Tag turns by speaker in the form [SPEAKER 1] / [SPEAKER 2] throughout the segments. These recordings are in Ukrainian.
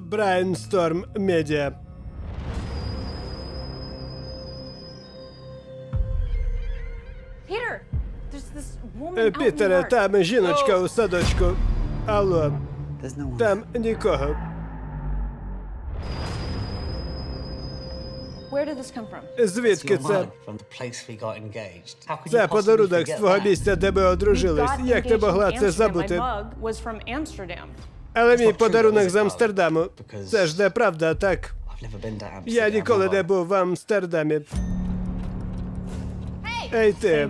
[SPEAKER 1] Brainstorm Media.
[SPEAKER 2] Peter, there's this woman
[SPEAKER 1] Е,
[SPEAKER 2] out in the
[SPEAKER 1] Пітере, там жіночка у садочку. Алло,
[SPEAKER 3] There's no one.
[SPEAKER 1] там нікого.
[SPEAKER 2] Where did this come from?
[SPEAKER 1] Звідки це?
[SPEAKER 3] mug from the place we got engaged. How could you
[SPEAKER 1] Це
[SPEAKER 3] possibly
[SPEAKER 1] подарунок з твого місця, де ми одружились. Як ти могла це забути? Але мій подарунок з Амстердаму. Це ж неправда, так? Я ніколи не був в Амстердамі. Ей ти!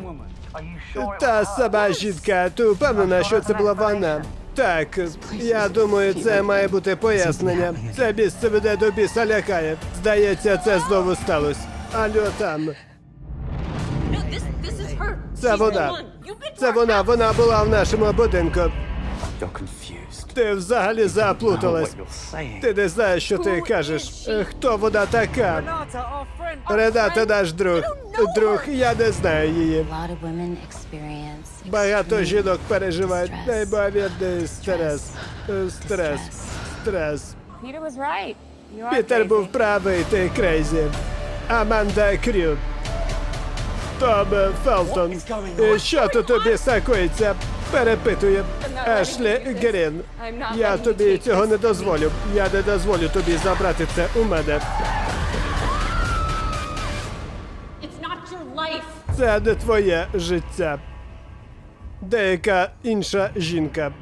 [SPEAKER 1] Та сама жінка, ти впевнена, що це була вона? Так, я думаю, це має бути пояснення. Це місце мене до біса лякає. Здається, це знову сталося. Алло там. Це вона. Це вона, вона була в нашому будинку.
[SPEAKER 4] You're confused.
[SPEAKER 1] Ти взагалі заплуталась. Ти не знаєш, що ти кажеш. Е, Хто вона така? Рената наш друг. Друг, я не знаю її. Багато жінок переживають неймовірний стрес. Е, Стрес. Стрес. Пітер був правий, ти крейзі. Аманда Крю. Том Фелтон. Що тут тобі сакується? Перепитує. Ешлі Грін. Я тобі цього не дозволю. Я не дозволю тобі забрати це у мене. Це не твоє життя. Деяка інша жінка.